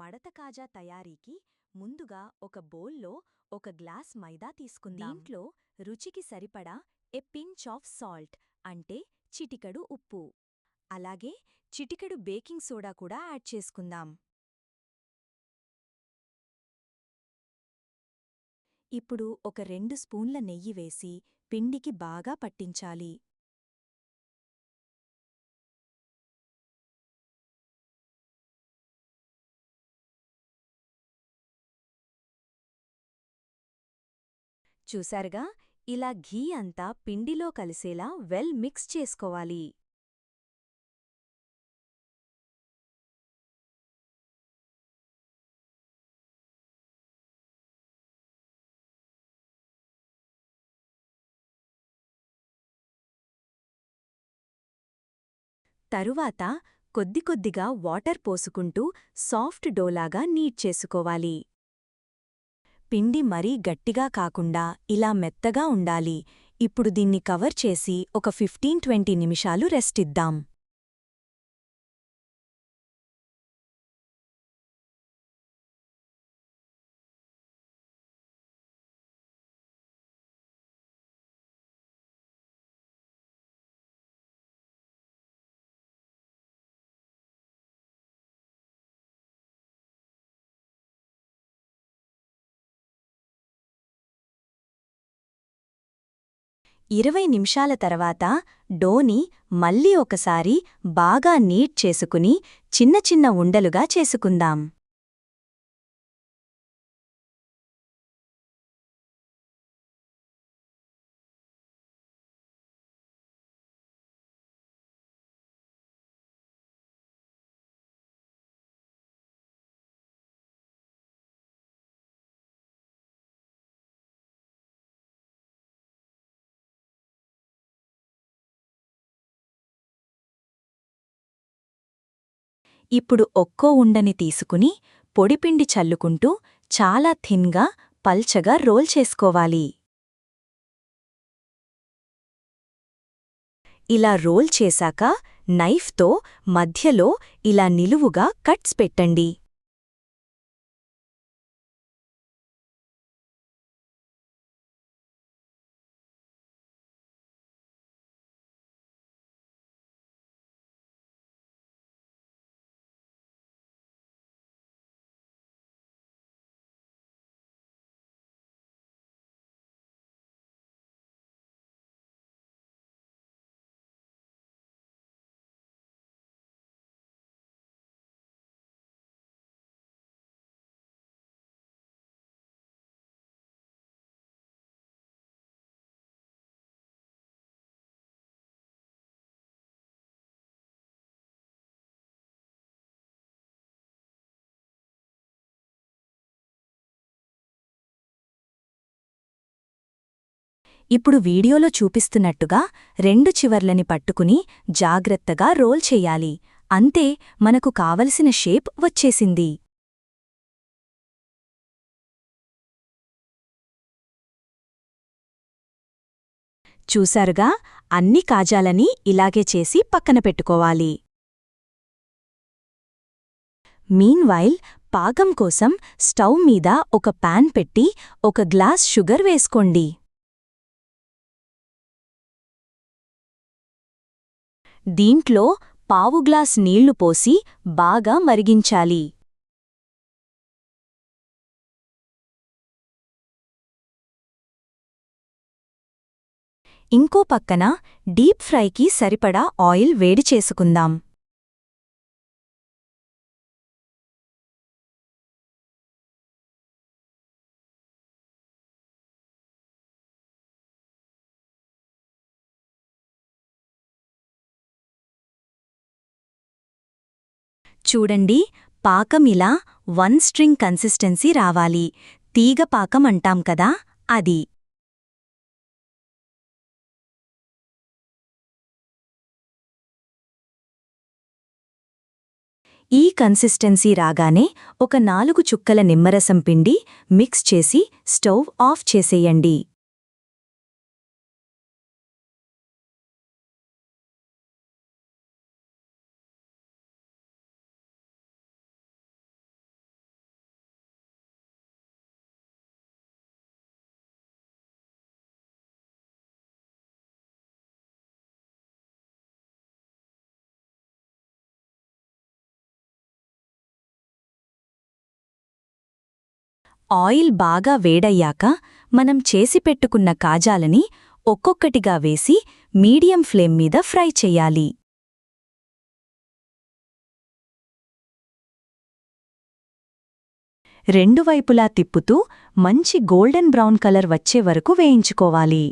మడత కాజా తయారీకి ముందుగా ఒక బౌల్లో ఒక గ్లాస్ మైదా తీసుకుందాం. దీంట్లో రుచికి సరిపడా ఎ పించ్ ఆఫ్ సాల్ట్ అంటే చిటికడు ఉప్పు. అలాగే చిటికెడు బేకింగ్ సోడా కూడా యాడ్ చేసుకుందాం. ఇప్పుడు ఒక రెండు స్పూన్ల నెయ్యి వేసి పిండికి బాగా పట్టించాలి. చూశారుగా ఇలా ఘీ అంతా పిండిలో కలిసేలా వెల్ మిక్స్ చేసుకోవాలి. తరువాత కొద్ది కొద్దిగా వాటర్ పోసుకుంటూ సాఫ్ట్ డోలాగా నీట్ చేసుకోవాలి. పిండి మరీ గట్టిగా కాకుండా ఇలా మెత్తగా ఉండాలి. ఇప్పుడు దీన్ని కవర్ చేసి ఒక ఫిఫ్టీన్ ట్వంటీ నిమిషాలు రెస్ట్ ఇద్దాం. ఇరవై నిమిషాల తర్వాత డోని మళ్ళీ ఒకసారి బాగా నీట్ చేసుకుని చిన్న చిన్న ఉండలుగా చేసుకుందాం. ఇప్పుడు ఒక్కో ఉండని తీసుకుని పొడిపిండి చల్లుకుంటూ చాలా థిన్గా పల్చగా రోల్ చేసుకోవాలి. ఇలా రోల్ చేశాక నైఫ్తో మధ్యలో ఇలా నిలువుగా కట్స్ పెట్టండి. ఇప్పుడు వీడియోలో చూపిస్తున్నట్టుగా రెండు చివర్లని పట్టుకుని జాగ్రత్తగా రోల్ చెయ్యాలి అంతే మనకు కావలసిన షేప్ వచ్చేసింది. చూశారుగా అన్ని కాజాలని ఇలాగే చేసి పక్కన పెట్టుకోవాలి. మీన్వైల్ పాకం కోసం స్టవ్ మీద ఒక పాన్ పెట్టి ఒక గ్లాస్ షుగర్ వేసుకోండి. దీంట్లో పావు గ్లాస్ నీళ్ళు పోసి బాగా మరిగించాలి. ఇంకో పక్కన డీప్ ఫ్రైకి సరిపడా ఆయిల్ వేడి చేసుకుందాం. చూడండి పాకమిలా వన్ స్ట్రింగ్ కన్సిస్టెన్సీ రావాలి. తీగ పాకం అంటాం కదా అది. ఈ కన్సిస్టెన్సీ రాగానే ఒక నాలుగు చుక్కల నిమ్మరసం పిండి మిక్స్ చేసి స్టవ్ ఆఫ్ చేసేయండి. ఆయిల్ బాగా వేడయ్యాక మనం చేసి పెట్టుకున్న కాజాలని ఒక్కొక్కటిగా వేసి మీడియం ఫ్లేమ్ మీద ఫ్రై చెయ్యాలి రెండు వైపులా తిప్పుతూ మంచి గోల్డెన్ బ్రౌన్ కలర్ వచ్చే వరకు వేయించుకోవాలి.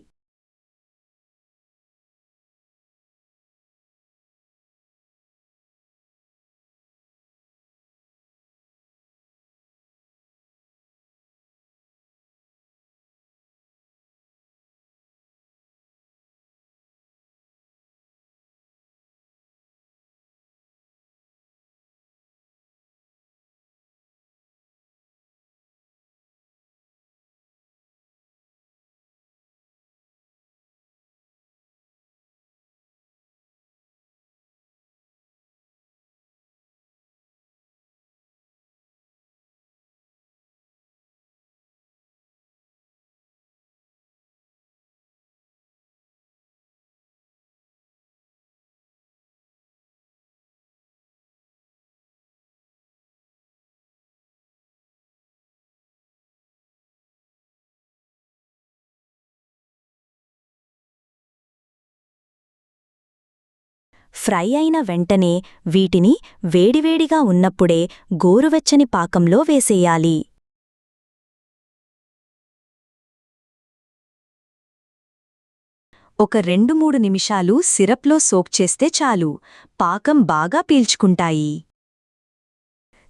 ఫ్రై అయిన వెంటనే వీటిని వేడివేడిగా ఉన్నప్పుడే గోరువెచ్చని పాకంలో వేసేయాలి. ఒక రెండు మూడు నిమిషాలు సిరప్లో సోక్ చేస్తే చాలు. పాకం బాగా పీల్చుకుంటాయి.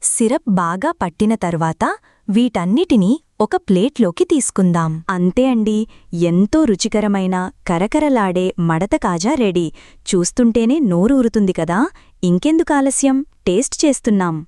సిరప్ బాగా పట్టిన తర్వాత వీటన్నిటినీ ఒక ప్లేట్లోకి తీసుకుందాం. అంతే అండి ఎంతో రుచికరమైన కరకరలాడే మడత కాజా రెడీ. చూస్తుంటేనే నోరూరుతుంది కదా ఇంకెందుకు ఆలస్యం? టేస్ట్ చేస్తున్నాం.